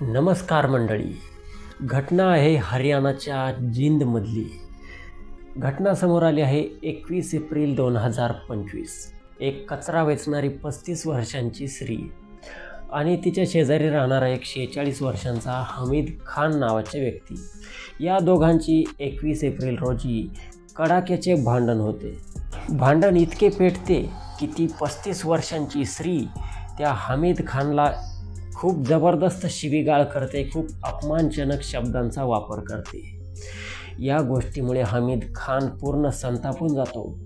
नमस्कार मंडळी. घटना आहे हरियाणाच्या जिंदमधली. घटना समोर आली आहे एकवीस एप्रिल दोन हजार पंचवीस. एक कचरा वेचणारी पस्तीस वर्षांची स्त्री आणि तिच्या शेजारी राहणारा एक शेहेचाळीस वर्षांचा हमीद खान नावाचे व्यक्ती. या दोघांची एकवीस एप्रिल रोजी कडाक्याचे भांडण होते. भांडण इतके पेटते की ती पस्तीस वर्षांची स्त्री त्या हमीद खानला खूप जबरदस्त शिवीगाळ करते खूप अपमानजनक शब्दांचा वापर करते. या गोष्टीमुळे हमीद खान पूर्ण संतापून जातो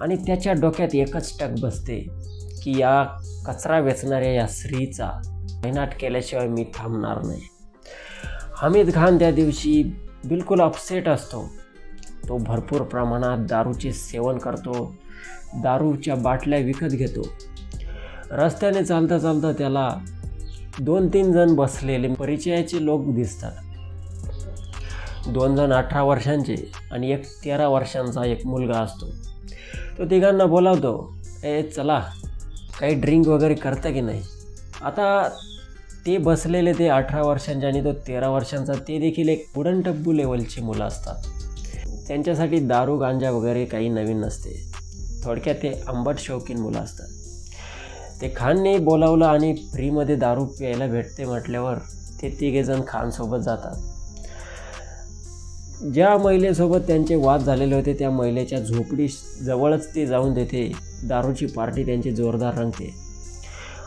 आणि त्याच्या डोक्यात एकच टक बसते की या कचरा वेचणाऱ्या या स्त्रीचा मैनाट केल्याशिवाय मी थांबणार नाही. हमीद खान त्या दिवशी बिलकुल अपसेट असतो. तो भरपूर प्रमाणात दारूचे सेवन करतो दारूच्या बाटल्या विकत घेतो. रस्त्याने चालता चालता त्याला दोन तीन जण बसलेले परिचयाचे लोक दिसतात. दोन जण अठरा वर्षांचे आणि एक तेरा वर्षांचा एक मुलगा असतो. तो तिघांना बोलावतो ए चला काही ड्रिंक वगैरे करता की नाही? आता ते बसलेले ते अठरा वर्षांचे आणि तो तेरा वर्षांचा ते देखील एक वुडन टब्बू लेवलची मुलं असतात. त्यांच्यासाठी दारू गांजा वगैरे काही नवीन नसते. थोडक्यात ते आंबट शौकीन मुलं असतात. ते खानने बोलावलं आणि फ्रीमध्ये दारू प्यायला भेटते म्हटल्यावर ते तिघेजण खानसोबत जातात. ज्या महिलेसोबत त्यांचे वाद झालेले होते त्या महिलेच्या झोपडी जवळच ते जाऊन देते. दारूची पार्टी त्यांची जोरदार रंगते.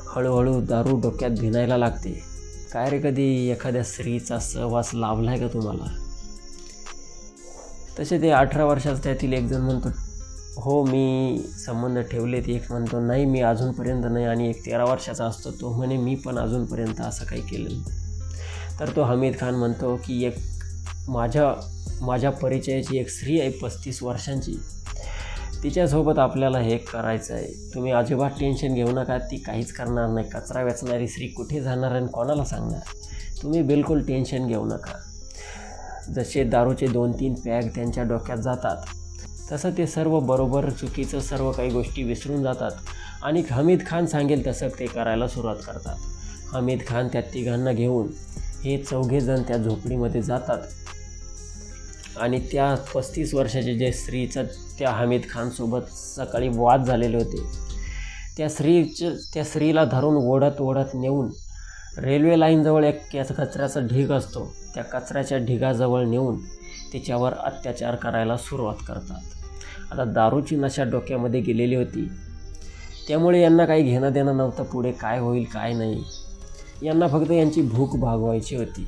हळूहळू दारू डोक्यात भिनायला लागते. काय रे कधी एखाद्या स्त्रीचा सहवास लाभला आहे का तुम्हाला? तसे ते अठरा वर्षाचं त्यातील एकजण म्हणतो हो मी संबंध ठेवलेत. एक म्हणतो नाही मी अजूनपर्यंत नाही. आणि एक तेरा वर्षाचा असतो तो म्हणे मी पण अजूनपर्यंत असं काही केलं नाही. तर तो हमीद खान म्हणतो की एक माझ्या माझ्या परिचयाची एक स्त्री आहे पस्तीस वर्षांची. तिच्यासोबत आपल्याला हे करायचं आहे. तुम्ही अजिबात टेन्शन घेऊ नका ती काहीच करणार नाही. कचरा वेचणारी स्त्री कुठे जाणार आणि कोणाला सांगणार? तुम्ही बिलकुल टेन्शन घेऊ नका. जसे दारूचे दोन तीन पॅक त्यांच्या डोक्यात जातात तसं ते सर्व बरोबर चुकीचं सर्व काही गोष्टी विसरून जातात. आणि हमीद खान सांगेल तसं ते करायला सुरुवात करतात. हमीद खान त्या तिघांना घेऊन हे चौघेजण त्या झोपडीमध्ये जातात. आणि त्या पस्तीस वर्षाचे जे स्त्रीचं त्या हमीद खानसोबत सकाळी वाद झालेले होते. त्या स्त्रीचं त्या स्त्रीला धरून ओढत ओढत नेऊन रेल्वे लाईनजवळ एक कचऱ्याचा ढीग असतो. त्या कचऱ्याच्या ढिगाजवळ नेऊन तिच्यावर अत्याचार करायला सुरुवात करतात. आता दारूची नशा डोक्यामध्ये गेलेली होती. त्यामुळे यांना काही घेणं देणं नव्हतं पुढे काय होईल काय नाही. यांना फक्त यांची भूक भागवायची होती.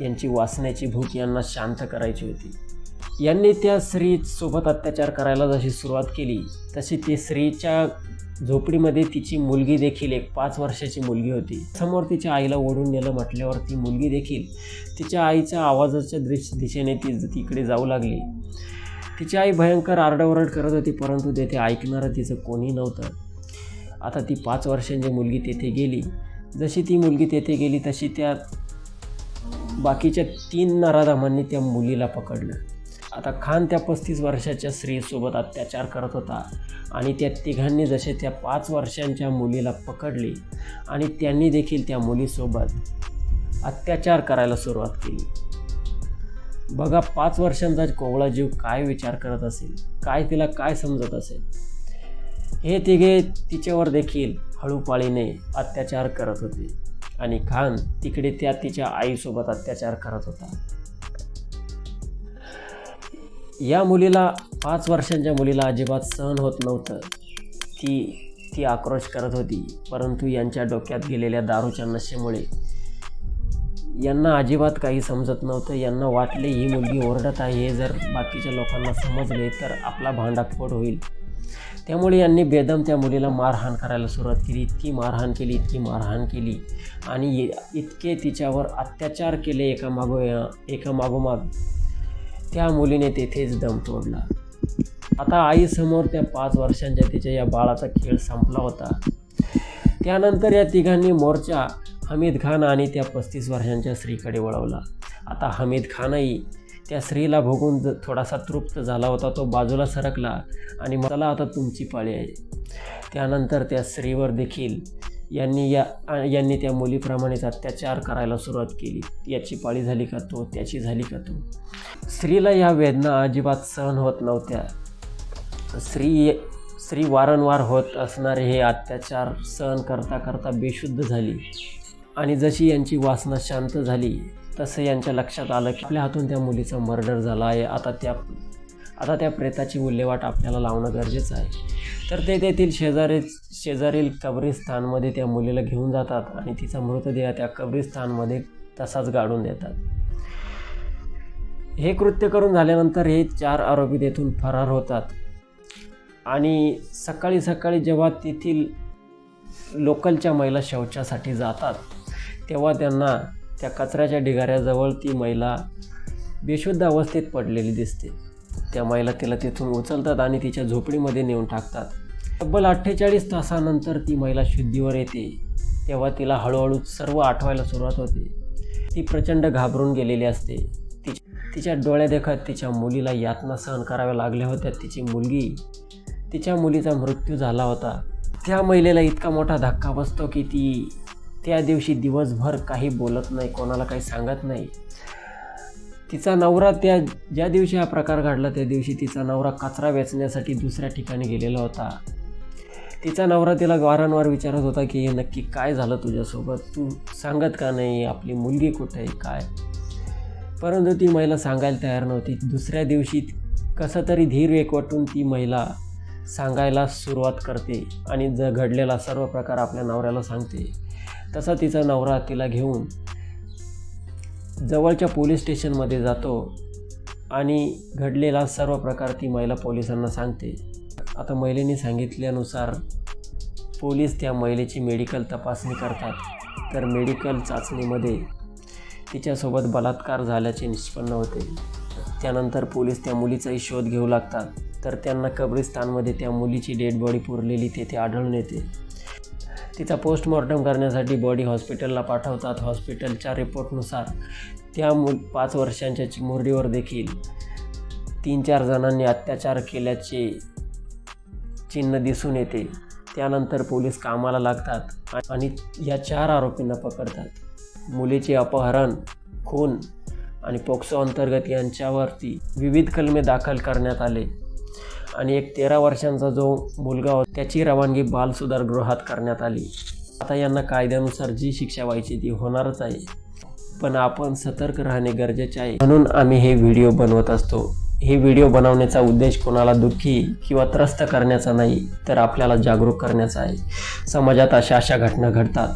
यांची वाचण्याची भूक यांना शांत करायची होती. यांनी त्या स्त्रीसोबत अत्याचार करायला जशी सुरुवात केली तशी ती स्त्रीच्या झोपडीमध्ये तिची मुलगी देखील एक पाच वर्षाची मुलगी होती. समोर तिच्या आईला ओढून नेलं म्हटल्यावर ती मुलगी देखील तिच्या आईच्या आवाजाच्या दृश दिशेने ती तिकडे जाऊ लागली. तिची आई भयंकर आरडाओरड करत होती परंतु तेथे ऐकणारं तिचं कोणी नव्हतं. आता ती पाच वर्षांची मुलगी तेथे गेली. जशी ती मुलगी तेथे गेली तशी त्या बाकीच्या तीन नराधामांनी त्या मुलीला पकडलं. आता खान त्या पस्तीस वर्षाच्या स्त्रीसोबत अत्याचार करत होता आणि त्या तिघांनी जसे त्या पाच वर्षांच्या मुलीला पकडले आणि त्यांनी देखील त्या मुलीसोबत अत्याचार करायला सुरुवात केली. बघा पाच वर्षांचा कोवळा जीव काय विचार करत असेल? काय तिला काय समजत असेल? हे तिघे तिच्यावर देखील हळूपाळीने अत्याचार करत होते आणि खान तिकडे त्या तिच्या आईसोबत अत्याचार करत होता. या मुलीला पाच वर्षांच्या मुलीला अजिबात सहन होत नव्हतं. ती ती आक्रोश करत होती परंतु यांच्या डोक्यात गेलेल्या दारूच्या नशेमुळे यांना अजिबात काही समजत नव्हतं. यांना वाटले ही मुलगी ओरडत आहे हे जर बाकीच्या लोकांना समजले तर आपला भांडाफोड होईल. त्यामुळे यांनी बेदम त्या मुलीला मारहाण करायला सुरुवात केली. इतकी मारहाण केली इतकी मारहाण केली. आणि इतके तिच्यावर अत्याचार केले एका मागो एका मागोमाग त्या मुलीने तेथेच दम तोडला. आता आईसमोर त्या पाच वर्षांच्या तिच्या या बाळाचा खेळ संपला होता. त्यानंतर या तिघांनी मोर्चा हमीद खान आणि त्या पस्तीस वर्षांच्या स्त्रीकडे वळवला. आता हमीद खानही त्या स्त्रीला भोगून थोडासा तृप्त झाला होता तो बाजूला सरकला आणि मला आता तुमची पाळी आहे. त्यानंतर त्या स्त्रीवर देखील यांनी या यांनी त्या मुलीप्रमाणेच अत्याचार करायला सुरुवात केली. याची पाळी झाली का तो? त्याची झाली का तो? स्त्रीला या वेदना अजिबात सहन होत नव्हत्या. स्त्री स्त्री वारंवार होत असणारे हे अत्याचार सहन करता करता बेशुद्ध झाली. आणि जशी यांची वासना शांत झाली तसं यांच्या लक्षात आलं की आपल्या हातून त्या मुलीचा मर्डर झाला आहे. आता त्या आता त्या प्रेताची विल्हेवाट आपल्याला लावणं गरजेचं आहे. तर ते तेथील शेजारी शेजारील कब्रिस्तानमध्ये त्या मुलीला घेऊन जातात आणि तिचा मृतदेह त्या कब्रिस्तानमध्ये तसाच गाडून देतात. हे कृत्य करून झाल्यानंतर हे चार आरोपी तेथून फरार होतात. आणि सकाळी सकाळी जेव्हा तेथील लोकलच्या महिला शौचासाठी जातात तेव्हा त्यांना त्या कचऱ्याच्या ढिगाऱ्याजवळ ती महिला बेशुद्ध अवस्थेत पडलेली दिसते. त्या महिला तिला तिथून उचलतात आणि तिच्या झोपडीमध्ये नेऊन टाकतात. तब्बल अठ्ठेचाळीस तासानंतर ती महिला शुद्धीवर येते. तेव्हा तिला हळूहळू सर्व आठवायला सुरुवात होते. ती प्रचंड घाबरून गेलेली असते. ति तिच्या डोळ्यादेखत तिच्या मुलीला यातना सहन कराव्या लागल्या होत्या. तिची मुलगी तिच्या मुलीचा मृत्यू झाला होता. त्या महिलेला इतका मोठा धक्का बसतो की ती त्या दिवशी दिवसभर काही बोलत नाही कोणाला काही सांगत नाही. तिचा नवरा त्या ज्या दिवशी हा प्रकार घडला त्या दिवशी तिचा नवरा कचरा वेचण्यासाठी दुसऱ्या ठिकाणी गेलेला होता. तिचा नवरा तिला वारंवार विचारत होता की हे नक्की काय झालं तुझ्यासोबत? तू सांगत का नाही? आपली मुलगी कुठे आहे? काय? परंतु ती महिला सांगायला तयार नव्हती. दुसऱ्या दिवशी कसं तरी धीर एकवटून ती महिला सांगायला सुरुवात करते आणि ज घडलेला सर्व प्रकार आपल्या नवऱ्याला सांगते. तसा तिचा नवरा तिला घेऊन जवळच्या पोलीस स्टेशनमध्ये जातो आणि घडलेला सर्व प्रकार ती महिला पोलिसांना सांगते. आता महिलेने सांगितल्यानुसार पोलीस त्या महिलेची मेडिकल तपासणी करतात. तर मेडिकल चाचणीमध्ये तिच्यासोबत बलात्कार झाल्याचे निष्पन्न होते. त्यानंतर पोलीस त्या मुलीचाही शोध घेऊ लागतात. तर त्यांना कब्रिस्तानमध्ये त्या मुलीची डेड बॉडी पुरलेली तेथे आढळून येते. तिचा पोस्टमॉर्टम करण्यासाठी बॉडी हॉस्पिटलला पाठवतात. हॉस्पिटलच्या रिपोर्टनुसार त्या मु पाच वर्षांच्या चिमुरडीवर देखील तीन चार जणांनी अत्याचार केल्याचे चिन्ह दिसून येते. त्यानंतर पोलीस कामाला लागतात आणि या चार आरोपींना पकडतात. मुलीचे अपहरण खून आणि पोक्सो अंतर्गत यांच्यावरती विविध कलमे दाखल करण्यात आले. आणि एक तेरा वर्षांचा जो मुलगा होता त्याची रवानगी बालसुधारगृहात करण्यात आली. आता यांना कायद्यानुसार जी शिक्षा व्हायची ती होणारच आहे. पण आपण सतर्क राहणे गरजेचे आहे. म्हणून आम्ही हे व्हिडिओ बनवत असतो. हे व्हिडिओ बनवण्याचा उद्देश कोणाला दुःखी किंवा त्रस्त करण्याचा नाही तर आपल्याला जागरूक करण्याचा आहे. समाजात अशा अशा घटना घडतात.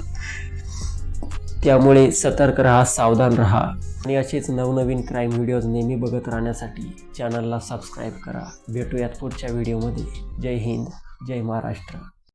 त्यामुळे सतर्क राहा सावधान राहा. आणि असेच नवनवीन क्राईम व्हिडिओज नेहमी बघत राहण्यासाठी चॅनलला सबस्क्राईब करा. भेटूयात पुढच्या व्हिडिओमध्ये जय हिंद जय महाराष्ट्र.